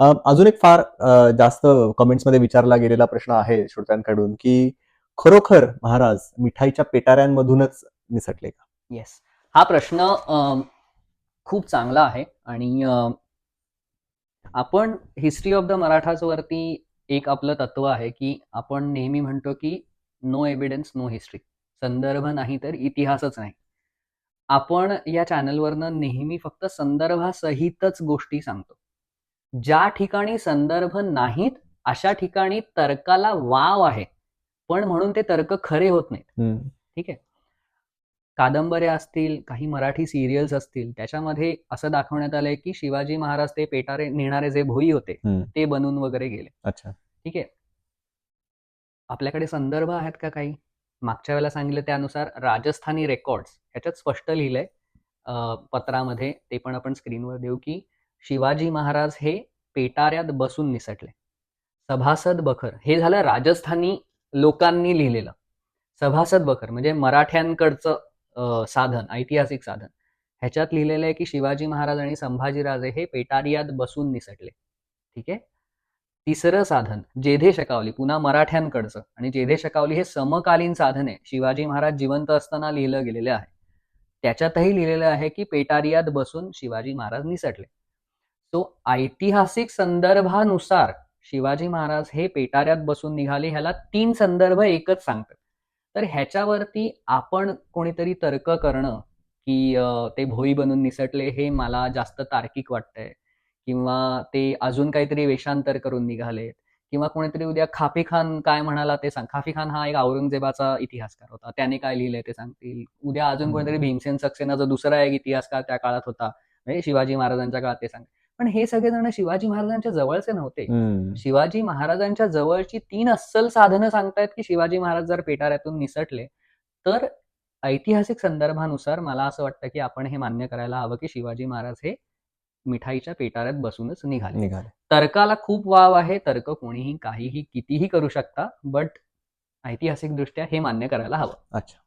अजून एक फार जास्त कमेंट्समध्ये विचारला गेलेला प्रश्न आहे श्रोत्यांकडून की खरोखर महाराज मिठाईच्या पेटाऱ्यांमधूनच निसटले का? येस हा प्रश्न खूप चांगला आहे आणि आपण हिस्ट्री ऑफ द मराठाज वरती एक आपलं तत्व आहे की आपण नेहमी म्हणतो की नो एव्हिडन्स नो हिस्ट्री संदर्भ नाही तर इतिहासच नाही. आपण या चॅनलवरनं नेहमी फक्त संदर्भासहितच गोष्टी सांगतो. ज्या ठिकाणी संदर्भ नाहीत अशा ठिकाणी तर्काला वाव आहे. पण म्हणून ते तर्क खरे होत नाहीत. ठीक आहे? कादंबऱ्या असतील काही मराठी सिरियल्स असतील त्याच्यामध्ये असं दाखवण्यात आलंय की शिवाजी महाराज ते पेटारे नेणारे जे भोई होते. ते बनून वगैरे गेले. अच्छा. ठीक आहे? आपल्याकडे संदर्भ आहेत का काही? मागच्या वेळेला सांगितलं त्यानुसार राजस्थानी रेकॉर्ड्स ह्याच्यात स्पष्ट लिहिलंय पत्रामध्ये ते पण आपण स्क्रीनवर देऊ की शिवाजी महाराज हे पेटाऱ्यात बसून निसटले. सभासद बखर हे झालं राजस्थानी लोकांनी लिहिलेलं. सभासद बखर म्हणजे मराठ्यांकडचं अं, साधन ऐतिहासिक साधन. ह्याच्यात लिहिलेलं आहे की शिवाजी महाराज आणि संभाजीराजे हे पेटारियात बसून निसटले. ठीक आहे? तिसरं साधन जेधे शकावली पुन्हा मराठ्यांकडचं. आणि जेधे शकावली हे समकालीन साधन आहे. शिवाजी महाराज जिवंत असताना लिहिलं गेलेलं आहे. त्याच्यातही लिहिलेलं आहे की पेटारियात बसून शिवाजी महाराज निसटले. तो ऐतिहासिक संदर्भानुसार शिवाजी महाराज हे पेटाऱ्यात बसून निघाले ह्याला तीन संदर्भ एकच सांगतात. तर ह्याच्यावरती आपण कोणीतरी तर्क करणं की ते भोई बनून निसटले हे मला जास्त तार्किक वाटतंय. किंवा ते अजून काहीतरी वेषांतर करून निघालेत. किंवा कोणीतरी उद्या खाफी खान काय म्हणाला ते सांग खाफी खान हा एक औरंगजेबाचा इतिहासकार होता त्याने काय लिहिलंय ते सांगतील. उद्या अजून कोणीतरी भीमसेन सक्सेनाचा दुसरा एक इतिहासकार त्या काळात होता म्हणजे शिवाजी महाराजांच्या काळात ते सांग पण हे सगळेजण शिवाजी महाराजांच्या जवळचे नव्हते. शिवाजी महाराजांच्या जवळची तीन अस्सल साधनं सांगतायत की शिवाजी महाराज जर पेटाऱ्यातून निसटले तर ऐतिहासिक संदर्भानुसार मला असं वाटतं की आपण हे मान्य करायला हवं की शिवाजी महाराज हे मिठाईच्या पेटाऱ्यात बसूनच निघाले. निघाले. तर्काला खूप वाव आहे तर्क कोणीही काहीही कितीही करू शकता बट ऐतिहासिक दृष्ट्या हे मान्य करायला हवं. अच्छा.